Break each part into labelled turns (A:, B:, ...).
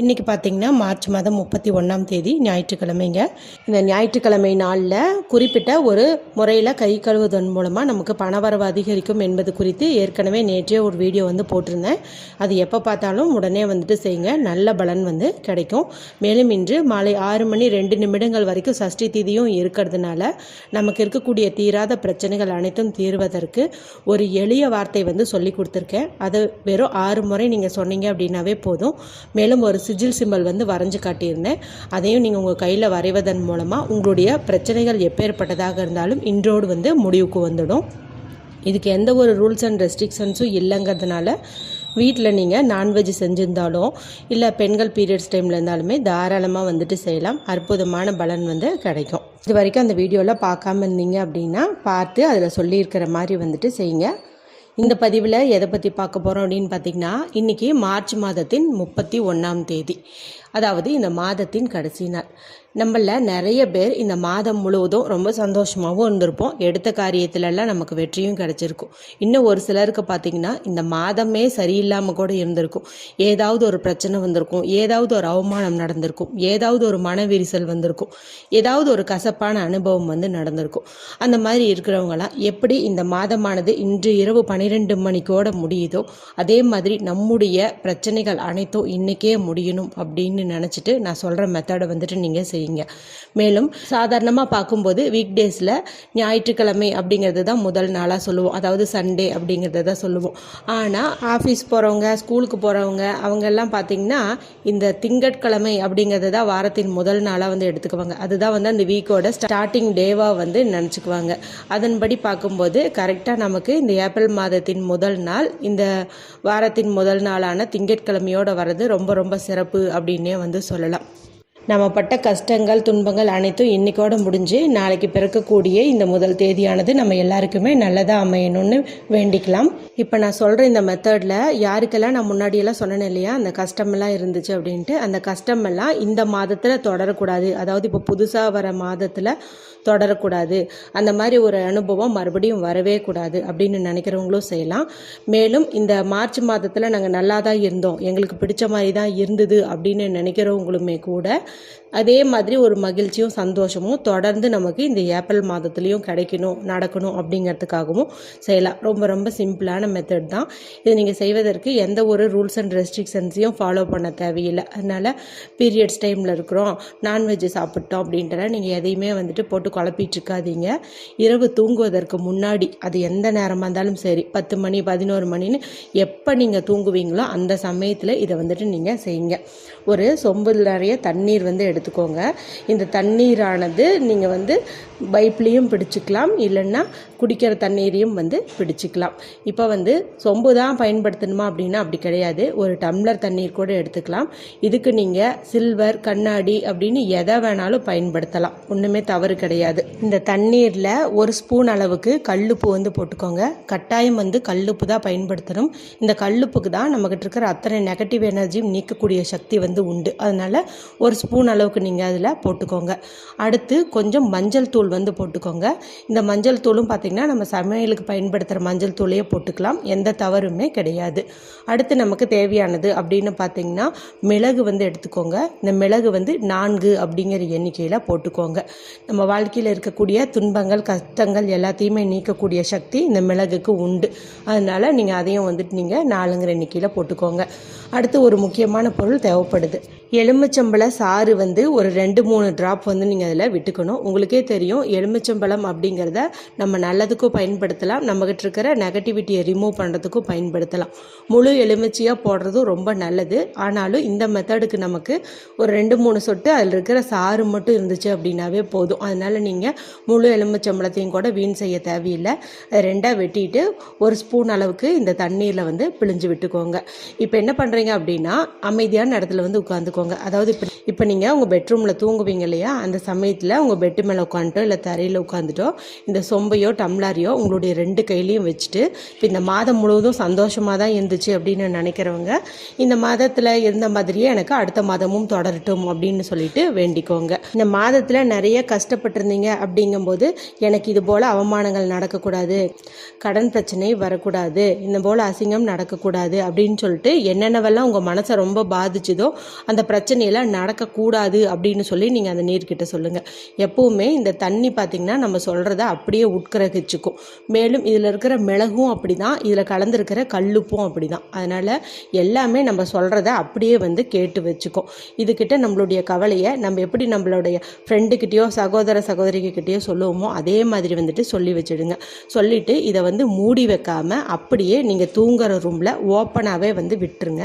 A: இன்றைக்கி பார்த்தீங்கன்னா மார்ச் மாதம் முப்பத்தி ஒன்றாம் தேதி ஞாயிற்றுக்கிழமைங்க. இந்த ஞாயிற்றுக்கிழமை நாளில் குறிப்பிட்ட ஒரு முறையில் கை கழுவுவதன் மூலமாக நமக்கு பணவரவு அதிகரிக்கும் என்பது குறித்து ஏற்கனவே நேற்றே ஒரு வீடியோ வந்து போட்டிருந்தேன். அது எப்போ பார்த்தாலும் உடனே வந்துட்டு செய்யுங்க. நல்ல பலன் வந்து கிடைக்கும். மேலும் இன்று மாலை ஆறு மணி ரெண்டு நிமிடங்கள் வரைக்கும் சஷ்டி திதியும் இருக்கிறதுனால நமக்கு இருக்கக்கூடிய தீராத பிரச்சனைகள் அனைத்தும் தீர்வதற்கு ஒரு எளிய வார்த்தை வந்து சொல்லி கொடுத்துருக்கேன். அது வெறும் ஆறு முறை நீங்கள் சொன்னீங்க அப்படின்னாவே போதும். மேலும் ஒரு சிஜில் சிம்பல் வந்து வரைஞ்சு காட்டியிருந்தேன். அதையும் நீங்கள் உங்கள் கையில் வரைவதன் மூலமாக உங்களுடைய பிரச்சனைகள் எப்பேற்பட்டதாக இருந்தாலும் இன்றோடு வந்து முடிவுக்கு வந்துடும். இதுக்கு எந்த ஒரு ரூல்ஸ் அண்ட் ரெஸ்ட்ரிக்ஷன்ஸும் இல்லைங்கிறதுனால வீட்டில் நீங்கள் நான்வெஜ் செஞ்சுருந்தாலும் இல்லை பெண்கள் பீரியட்ஸ் டைமில் இருந்தாலுமே தாராளமாக வந்துட்டு செய்யலாம். அற்புதமான பலன் வந்து கிடைக்கும். இது வரைக்கும் அந்த வீடியோவில் பார்க்காம இருந்தீங்க அப்படின்னா பார்த்து அதில் சொல்லியிருக்கிற மாதிரி வந்துட்டு செய்யுங்க. இந்த பதிவில் எதை பற்றி பார்க்க போகிறோம் அப்படின்னு பார்த்தீங்கன்னா இன்றைக்கி மார்ச் மாதத்தின் முப்பத்தி ஒன்றாம் தேதி. அதாவது இந்த மாதத்தின் கடைசி நாள். நம்மள நிறைய பேர் இந்த மாதம் முழுவதும் ரொம்ப சந்தோஷமாகவும் இருந்திருப்போம். எடுத்த காரியத்திலலாம் நமக்கு வெற்றியும் கிடச்சிருக்கும். இன்னும் ஒரு சிலருக்கு பார்த்திங்கன்னா இந்த மாதமே சரியில்லாமல் கூட இருந்திருக்கும். ஏதாவது ஒரு பிரச்சனை வந்திருக்கும். ஏதாவது ஒரு அவமானம் நடந்திருக்கும். ஏதாவது ஒரு மனவிரிசல் வந்திருக்கும். ஏதாவது ஒரு கசப்பான அனுபவம் வந்து நடந்திருக்கும். அந்த மாதிரி இருக்கிறவங்களாம் எப்படி இந்த மாதமானது இன்று இரவு பன்னிரெண்டு மணிக்கோட முடியுதோ அதே மாதிரி நம்முடைய பிரச்சனைகள் அனைத்தும் இன்றைக்கே முடியணும் அப்படின்னு நினச்சிட்டு நான் சொல்கிற மெத்தடை வந்துட்டு நீங்கள் செய்யுங்க. மேலும் சாதாரணமாக பார்க்கும்போது வீக் டேஸில் ஞாயிற்றுக்கிழமை அப்படிங்கிறது தான் முதல் நாளாக சொல்லுவோம். அதாவது சண்டே அப்படிங்கிறத தான் சொல்லுவோம் ஆனால் ஆஃபீஸ் போகிறவங்க ஸ்கூலுக்கு போகிறவங்க அவங்கெல்லாம் பார்த்திங்கன்னா இந்த திங்கட்கிழமை அப்படிங்கிறது தான் வாரத்தின் முதல் நாளாக வந்து எடுத்துக்குவாங்க. அதுதான் வந்து அந்த வீக்கோட ஸ்டார்டிங் டேவாக வந்து நினச்சிக்குவாங்க. அதன்படி பார்க்கும்போது கரெக்டாக நமக்கு இந்த ஏப்ரல் மாதத்தின் முதல் நாள் இந்த வாரத்தின் முதல் நாளான திங்கட்கிழமையோடு வர்றது ரொம்ப ரொம்ப சிறப்பு அப்படின்னு வந்து சொல்லலாம். நம்ம பட்ட கஷ்டங்கள் துன்பங்கள் அனைத்தும் இன்னைக்கோட முடிஞ்சு நாளைக்கு பிறக்கக்கூடிய இந்த முதல் தேதியானது நம்ம எல்லாருக்குமே நல்லதாக அமையணும்னு வேண்டிக்கலாம். இப்போ நான் சொல்கிற இந்த மெத்தடில் யாருக்கெல்லாம் நான் முன்னாடியெல்லாம் சொன்னேன் இல்லையா? அந்த கஷ்டமெல்லாம் இருந்துச்சு அப்படின்ட்டு அந்த கஷ்டமெல்லாம் இந்த மாதத்தில் தொடரக்கூடாது. அதாவது இப்போ புதுசாக வர மாதத்தில் தொடரக்கூடாது. அந்த மாதிரி ஒரு அனுபவம் மறுபடியும் வரவே கூடாது அப்படின்னு நினைக்கிறவங்களும் செய்யலாம். மேலும் இந்த மார்ச் மாதத்தில் நாங்கள் நல்லா தான் இருந்தோம். எங்களுக்கு பிடிச்ச மாதிரி தான் இருந்தது அப்படின்னு நினைக்கிறவங்களுமே கூட அதே மாதிரி ஒரு மகிழ்ச்சியும் சந்தோஷமும் தொடர்ந்து நமக்கு இந்த ஏப்ரல் மாதத்துலேயும் கிடைக்கணும் நடக்கணும் அப்படிங்கிறதுக்காகவும் செய்யலாம். ரொம்ப ரொம்ப சிம்பிளான மெத்தட் தான். இது நீங்கள் செய்வதற்கு எந்த ஒரு ரூல்ஸ் அண்ட் ரெஸ்ட்ரிக்ஷன்ஸையும் ஃபாலோ பண்ண தேவையில்லை. அதனால் பீரியட்ஸ் டைமில் இருக்கிறோம். நான்வெஜ் சாப்பிட்டோம் அப்படின்ட்டு நீங்கள் எதையுமே வந்துட்டு போட்டு போட்டு குழப்பிட்டுருக்காதீங்க. இரவு தூங்குவதற்கு முன்னாடி அது எந்த நேரமாக இருந்தாலும் சரி பத்து மணி பதினோரு மணின்னு எப்போ நீங்கள் தூங்குவீங்களோ அந்த சமயத்தில் இதை வந்துட்டு நீங்கள் செய்யுங்க. ஒரு சொம்பு நிறைய தண்ணீர் வந்து எடுத்துக்கோங்க. இந்த தண்ணீரானது நீங்கள் வந்து பைப்லேயும் பிடிச்சிக்கலாம் இல்லைன்னா குடிக்கிற தண்ணீரையும் வந்து பிடிச்சிக்கலாம். இப்போ வந்து சொம்பு தான் பயன்படுத்தணுமா அப்படின்னா அப்படி கிடையாது. ஒரு டம்ளர் தண்ணீர் கூட எடுத்துக்கலாம். இதுக்கு நீங்கள் சில்வர் கண்ணாடி அப்படின்னு எதை வேணாலும் பயன்படுத்தலாம். ஒன்றுமே தவறு கிடையாது. இந்த தண்ணீரில் ஒரு ஸ்பூன் அளவுக்கு கல்லுப்பு வந்து போட்டுக்கோங்க. கட்டாயம் வந்து கல்லுப்பு தான் பயன்படுத்தணும். இந்த கல்லுப்புக்கு தான் நம்மக்கிட்ட இருக்கிற அத்தனை நெகட்டிவ் எனர்ஜியும் நீக்கக்கூடிய சக்தி வந்து உண்டு. அதனால் ஒரு ஸ்பூன் அளவுக்கு நீங்கள் அதில் போட்டுக்கோங்க. அடுத்து கொஞ்சம் மஞ்சள் தூள் வந்து போட்டுக்கோங்க. இந்த மஞ்சள் தூளும் பார்த்திங்கன்னா நம்ம சமையலுக்கு பயன்படுத்துகிற மஞ்சள் தூளையே போட்டுக்கலாம். எந்த தவறுமே கிடையாது. அடுத்து நமக்கு தேவையானது அப்படின்னு பார்த்திங்கன்னா மிளகு வந்து எடுத்துக்கோங்க. இந்த மிளகு வந்து நான்கு அப்படிங்கிற எண்ணிக்கையில் போட்டுக்கோங்க. நம்ம வாழ்க்கையில் இருக்கக்கூடிய துன்பங்கள் கஷ்டங்கள் எல்லாத்தையுமே நீக்கக்கூடிய சக்தி இந்த மிளகுக்கு உண்டு. அதனால் நீங்கள் அதையும் வந்துட்டு நீங்கள் நாலுங்கிற எண்ணிக்கையில் போட்டுக்கோங்க. அடுத்து ஒரு முக்கியமான பொருள் தேவைப்படுது. எலுமிச்சம்பழ சாறு வந்து ஒரு ரெண்டு மூணு ட்ராப் வந்து நீங்கள் அதில் விட்டுக்கணும். உங்களுக்கே தெரியும் எலுமிச்சம்பழம் அப்படிங்கிறத நம்ம நல்லதுக்கும் பயன்படுத்தலாம். நம்மகிட்ட இருக்கிற நெகட்டிவிட்டியை ரிமூவ் பண்ணுறதுக்கும் பயன்படுத்தலாம். முழு எலுமிச்சையாக போடுறதும் ரொம்ப நல்லது. ஆனாலும் இந்த மெத்தடுக்கு நமக்கு ஒரு ரெண்டு மூணு சொட்டு அதில் இருக்கிற சாறு மட்டும் இருந்துச்சு அப்படின்னாவே போதும். அதனால் நீங்கள் முழு எலுமிச்சம்பழத்தையும் கூட வீண் செய்ய தேவையில்லை. ரெண்டாக வெட்டிட்டு ஒரு ஸ்பூன் அளவுக்கு இந்த தண்ணீரில் வந்து பிழிஞ்சு விட்டுக்கோங்க. இப்போ என்ன பண்ணுறீங்க தூங்குறீங்க அப்படின்னா அமைதியான இடத்துல வந்து உட்காந்துக்கோங்க அதாவது இப்போ இப்போ நீங்கள் உங்கள் பெட்ரூமில் தூங்குவீங்க இல்லையா? அந்த சமயத்தில் உங்கள் பெட்டு மேலே உட்காந்துட்டோ இல்லை தரையில் உட்காந்துட்டோ இந்த சொம்பையோ டம்ளாரையோ உங்களுடைய ரெண்டு கையிலையும் வச்சுட்டு இப்போ இந்த மாதம் முழுவதும் சந்தோஷமாக தான் இருந்துச்சு அப்படின்னு நினைக்கிறவங்க இந்த மாதத்தில் இருந்த மாதிரியே எனக்கு அடுத்த மாதமும் தொடரட்டும் அப்படின்னு சொல்லிட்டு வேண்டிக்கோங்க. இந்த மாதத்தில் நிறைய கஷ்டப்பட்டிருந்தீங்க அப்படிங்கும்போது எனக்கு இது போல் அவமானங்கள் நடக்கக்கூடாது கடன் பிரச்சனை வரக்கூடாது இந்த போல் அசிங்கம் நடக்கக்கூடாது அப்படின்னு சொல்லிட்டு என்னென்ன என்னென்னவெல்லாம் உங்கள் மனசை ரொம்ப பாதிச்சுதோ அந்த பிரச்சனையெல்லாம் நடக்கக்கூடாது அப்படின்னு சொல்லி நீங்கள் அந்த நீர்கிட்ட சொல்லுங்கள் எப்போவுமே இந்த தண்ணி பார்த்திங்கன்னா நம்ம சொல்கிறத அப்படியே உட்கிரகிச்சுக்கும். மேலும் இதில் இருக்கிற மிளகும் அப்படி தான் இதில் கலந்துருக்கிற கல்லுப்பும் அப்படி தான் அதனால் எல்லாமே நம்ம சொல்கிறத அப்படியே வந்து கேட்டு வச்சுக்கும். இதுக்கிட்ட நம்மளுடைய கவலையை நம்ம எப்படி நம்மளுடைய ஃப்ரெண்டுக்கிட்டேயோ சகோதர சகோதரிக்கிட்டேயோ சொல்லுவோமோ அதே மாதிரி வந்துட்டு சொல்லி வச்சுடுங்க. சொல்லிவிட்டு இதை வந்து மூடி வைக்காமல் அப்படியே நீங்கள் தூங்குற ரூமில் ஓப்பனாகவே வந்து விட்டுருங்க.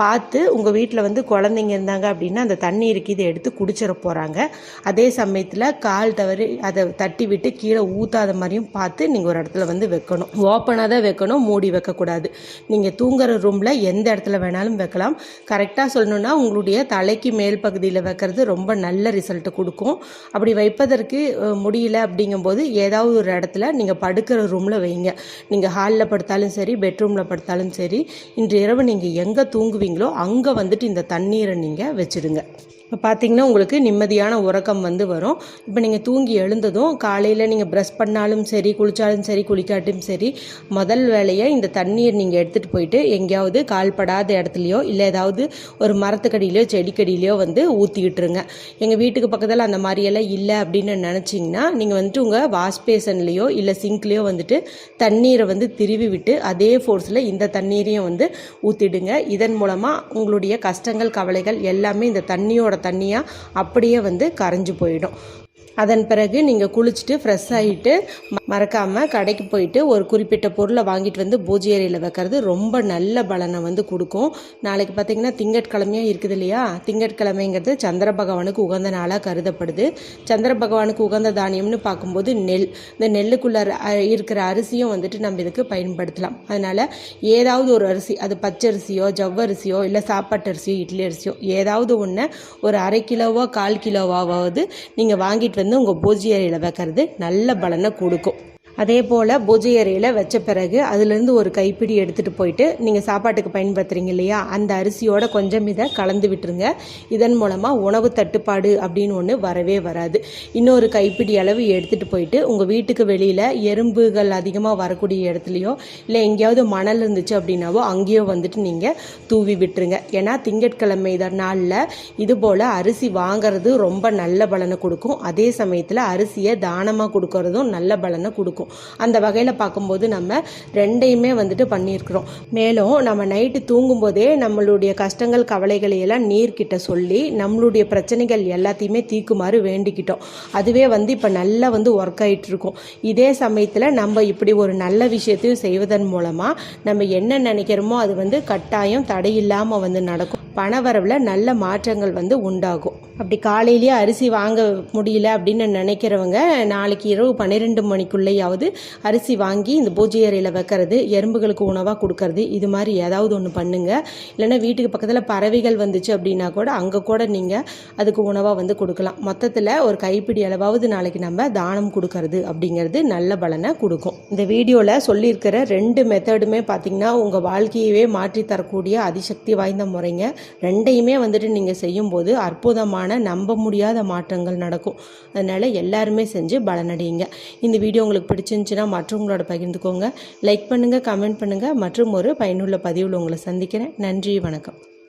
A: பார்த்து உங்கள் வீட்டில் வந்து குழந்தைங்க இருந்தாங்க அப்படின்னா அந்த தண்ணீருக்கு இதை எடுத்து குடிச்சிட போகிறாங்க அதே சமயத்தில் கால் தவறி அதை தட்டி விட்டு கீழே ஊற்றாத மாதிரியும் பார்த்து நீங்கள் ஒரு இடத்துல வந்து வைக்கணும். ஓப்பனாக தான் வைக்கணும் மூடி வைக்கக்கூடாது. நீங்கள் தூங்குற ரூமில் எந்த இடத்துல வேணாலும் வைக்கலாம். கரெக்டாக சொல்லணுன்னா உங்களுடைய தலைக்கு மேல் பகுதியில் வைக்கிறது ரொம்ப நல்ல ரிசல்ட் கொடுக்கும். அப்படி வைப்பதற்கு முடியல அப்படிங்கும்போது ஏதாவது ஒரு இடத்துல நீங்கள் படுக்கிற ரூமில் வைங்க. நீங்கள் ஹாலில் படுத்தாலும் சரி பெட்ரூமில் படுத்தாலும் சரி இன்று இரவு நீங்கள் எங்கே தூங்குவீங்க தூங்குவீங்களோ அங்கே வந்துட்டு இந்த தண்ணீரை நீங்கள் வச்சுடுங்க இப்போ பார்த்தீங்கன்னா உங்களுக்கு நிம்மதியான உறக்கம் வந்து வரும். இப்போ நீங்கள் தூங்கி எழுந்ததும் காலையில் நீங்கள் ப்ரஷ் பண்ணாலும் சரி குளித்தாலும் சரி குளிக்காட்டும் சரி முதல் வேலையை இந்த தண்ணீர் நீங்கள் எடுத்துகிட்டு போயிட்டு எங்கேயாவது கால்படாத இடத்துலையோ இல்லை ஏதாவது ஒரு மரத்துக்கடியிலையோ செடிக்கடியிலையோ வந்து ஊற்றிக்கிட்டுருங்க எங்கள் வீட்டுக்கு பக்கத்தில் அந்த மாதிரியெல்லாம் இல்லை அப்படின்னு நினச்சிங்கன்னா நீங்கள் வந்துட்டு உங்கள் வாஷ் பேசன்லேயோ இல்லை சிங்க்லேயோ வந்துட்டு தண்ணீரை வந்து திருவி விட்டு அதே ஃபோர்ஸில் இந்த தண்ணீரையும் வந்து ஊற்றிடுங்க இதன் மூலமாக உங்களுடைய கஷ்டங்கள் கவலைகள் எல்லாமே இந்த தண்ணியோட தண்ணியாக அப்படியே வந்து கரைஞ்சு போயிடும். அதன் பிறகு நீங்கள் குளிச்சுட்டு ஃப்ரெஷ் ஆகிட்டு மறக்காமல் கடைக்கு போயிட்டு ஒரு குறிப்பிட்ட பொருளை வாங்கிட்டு வந்து பூஜை அறையில் வைக்கிறது ரொம்ப நல்ல பலனை வந்து கொடுக்கும். நாளைக்கு பார்த்தீங்கன்னா திங்கட்கிழமையாக இருக்குது இல்லையா? திங்கட்கிழமைங்கிறது சந்திர பகவானுக்கு உகந்த நாளாக கருதப்படுது. சந்திர பகவானுக்கு உகந்த தானியம்னு பார்க்கும்போது நெல். இந்த நெல்லுக்குள்ள இருக்கிற அரிசியும் வந்துட்டு நம்ம இதுக்கு பயன்படுத்தலாம். அதனால் ஏதாவது ஒரு அரிசி அது பச்சரிசியோ ஜவ்வரிசியோ இல்லை சாப்பாட்டு அரிசியோ இட்லி அரிசியோ ஏதாவது ஒன்று ஒரு அரை கிலோவோ கால் கிலோவாவது நீங்கள் வாங்கிட்டு வந்து உங்கள் பூஜை அறையில் வைக்கிறது நல்ல பலனை கொடுக்கும். அதே போல் பூஜை அறையில் வச்ச பிறகு அதுலேருந்து ஒரு கைப்பிடி எடுத்துகிட்டு போயிட்டு நீங்கள் சாப்பாட்டுக்கு பயன்படுத்துகிறீங்க இல்லையா? அந்த அரிசியோட கொஞ்சம் இதை கலந்து விட்டுருங்க. இதன் மூலமாக உணவு தட்டுப்பாடு அப்படின்னு ஒன்று வரவே வராது. இன்னொரு கைப்பிடி அளவு எடுத்துகிட்டு போயிட்டு உங்கள் வீட்டுக்கு வெளியில் எறும்புகள் அதிகமாக வரக்கூடிய இடத்துலையோ இல்லை எங்கேயாவது மணல் இருந்துச்சு அப்படின்னாவோ அங்கேயோ வந்துட்டு நீங்கள் தூவி விட்டுருங்க. ஏன்னா திங்கட்கிழமை நாளில் இது போல் அரிசி வாங்குறது ரொம்ப நல்ல பலனை கொடுக்கும். அதே சமயத்தில் அரிசியை தானமாக கொடுக்கறதும் நல்ல பலனை கொடுக்கும். அந்த வகையில் பார்க்கும்போது நம்ம ரெண்டையுமே வந்துட்டு பண்ணியிருக்கிறோம். மேலும் நம்ம நைட்டு தூங்கும்போதே நம்மளுடைய கஷ்டங்கள் கவலைகளை எல்லாம் நீர்கிட்ட சொல்லி நம்மளுடைய பிரச்சனைகள் எல்லாத்தையுமே தீர்க்குமாறு வேண்டிக்கிட்டோம். அதுவே வந்து இப்போ நல்லா வந்து ஒர்க் ஆகிட்டு இருக்கும் இதே சமயத்தில் நம்ம இப்படி ஒரு நல்ல விஷயத்தையும் செய்வதன் மூலமாக நம்ம என்ன நினைக்கிறோமோ அது வந்து கட்டாயம் தடையில்லாமல் வந்து நடக்கும். பணவரவில் நல்ல மாற்றங்கள் வந்து உண்டாகும். அப்படி காலையிலேயே அரிசி வாங்க முடியல அப்படின்னு நினைக்கிறவங்க நாளைக்கு இரவு பன்னிரெண்டு மணிக்குள்ளேயாவது அரிசி வாங்கி இந்த பூஜை அறையில் வைக்கிறது எறும்புகளுக்கு உணவாக கொடுக்கறது இது மாதிரி ஏதாவது ஒன்று பண்ணுங்க. இல்லைன்னா வீட்டுக்கு பக்கத்தில் பறவைகள் வந்துச்சு அப்படின்னா கூட அங்கே கூட நீங்கள் அதுக்கு உணவாக வந்து கொடுக்கலாம். மொத்தத்தில் ஒரு கைப்பிடி அளவாவது நாளைக்கு நம்ம தானம் கொடுக்கறது அப்படிங்கிறது நல்ல பலனை கொடுக்கும். இந்த வீடியோவில் சொல்லியிருக்கிற ரெண்டு மெத்தடுமே பார்த்திங்கன்னா உங்கள் வாழ்க்கையவே மாற்றி தரக்கூடிய அதிசக்தி வாய்ந்த முறைங்க. ரெண்டையுமே வந்துட்டு நீங்கள் செய்யும்போது அற்புதமான நம்ப முடியாத மாற்றங்கள் நடக்கும். அதனால் எல்லாருமே செஞ்சு பலனடையுங்க இந்த வீடியோ உங்களுக்கு பிடிச்சிருந்துச்சுன்னா மற்றவங்களோட பகிர்ந்துக்கோங்க. லைக் பண்ணுங்கள் கமெண்ட் பண்ணுங்கள் மற்றும் ஒரு பயனுள்ள பதிவில் உங்களை சந்திக்கிறேன். நன்றி வணக்கம்.